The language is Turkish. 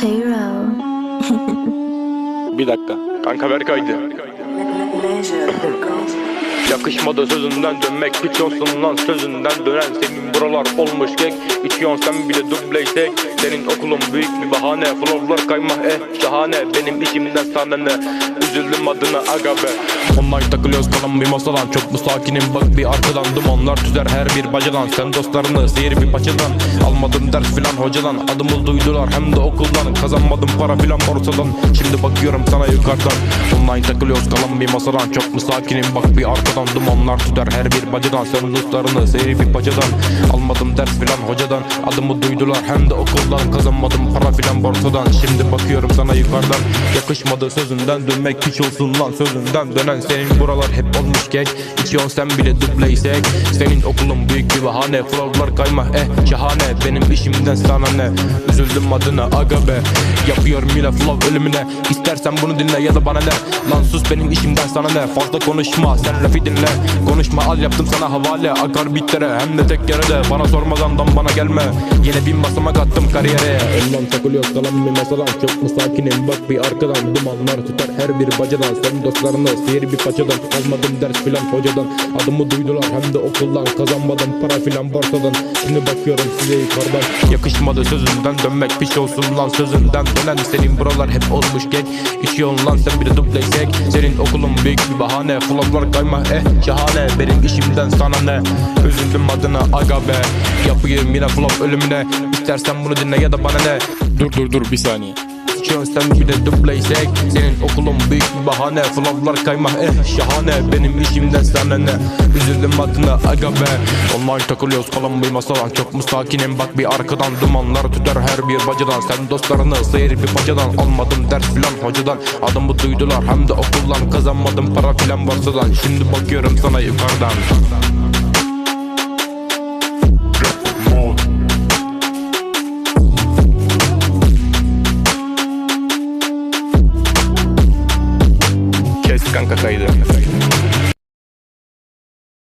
Payroll. Bir dakika. Kanka ver kaydı. Yakışmadı sözünden dönmek Piç olsun lan sözünden dönen. Senin buralar olmuş kek İçiyorsun sen bile dubleysek Senin okulun büyük bir bahane Flowlar kayma eh şahane. Benim işimden sana ne Üzüldüm adına aga be. Online takılıyoruz kalan bir masadan Çok mu sakinim? Bak bir arkadan Dumanlar tüzer her bir bacadan. Sen dostlarını seyir bir paçadan. Almadım ders filan hocadan. Adımı duydular hem de okuldan. Kazanmadım para filan borsadan Şimdi bakıyorum sana yukarıdan. Online takılıyoruz kalan bir masadan Çok mu sakinim? Bak bir arkadan Dumanlar tüter her bir bacadan. Sen dostlarını seyir bir paçadan Almadım ders filan hocadan. Adımı duydular hem de okuldan. Kazanmadım para filan borsadan. Şimdi bakıyorum sana yukarıdan. Yakışmadı sözünden dönmek hiç olsun lan. Sözünden Dönen senin buralar hep olmuş geç İçiyorsun sen bile dubleysek Senin okulun büyük bir bahane Flowlar kayma eh şahane. Benim işimden sana ne? Üzüldüm adına aga be. Yapıyorum yine flow ölümüne. İstersen bunu dinle ya da bana ne? Lan sus benim işimden sana ne? Fazla konuşma sen lafı dinle. Konuşma al yaptım sana havale. Akar bitlere hem de tek yere de. Bana sormadan dan bana gelme. Yine bin basamak attım kariyere. Elmam takılıyor kalan bir masadan Çok mu sakinim? Bak bir arkadan Dumanlar tutar. Her bir bacadan Sen dostlarını seyir bir paçadan. Almadım ders filan hocadan. Adımı duydular hem de okuldan. Kazanmadım para filan borsadan. Şimdi bakıyorum size yukarıdan. Yakışmadı sözünden dönmek piş olsun lan sözünden Dönen. Senin buralar hep olmuş geç İçiyorsun lan sen bir de dubleysek Senin okulun büyük bir bahane. Flowlar kayma eh şahane Benim işimden sana ne? Üzüldüm adına aga be. Yapıyorum yine flow ölümüne. İstersen bunu dinle ya da bana ne? Dur dur dur bir saniye. Bir de dubleysek Senin okulun büyük bir bahane. Flowlar kayma eh şahane. Benim işimden sana ne? Üzüldüm adına aga be. Online takılıyoruz kalan bir masadan Çok mu sakinim bak bir arkadan Dumanlar tüter her bir bacadan. Sen dostlarını seyir bir bacadan. Almadım ders filan hocadan. Adımı duydular hem de okuldan. Kazanmadım para filan borsadan Şimdi bakıyorum sana yukarıdan Kanka kaydı. Kanka kaydı.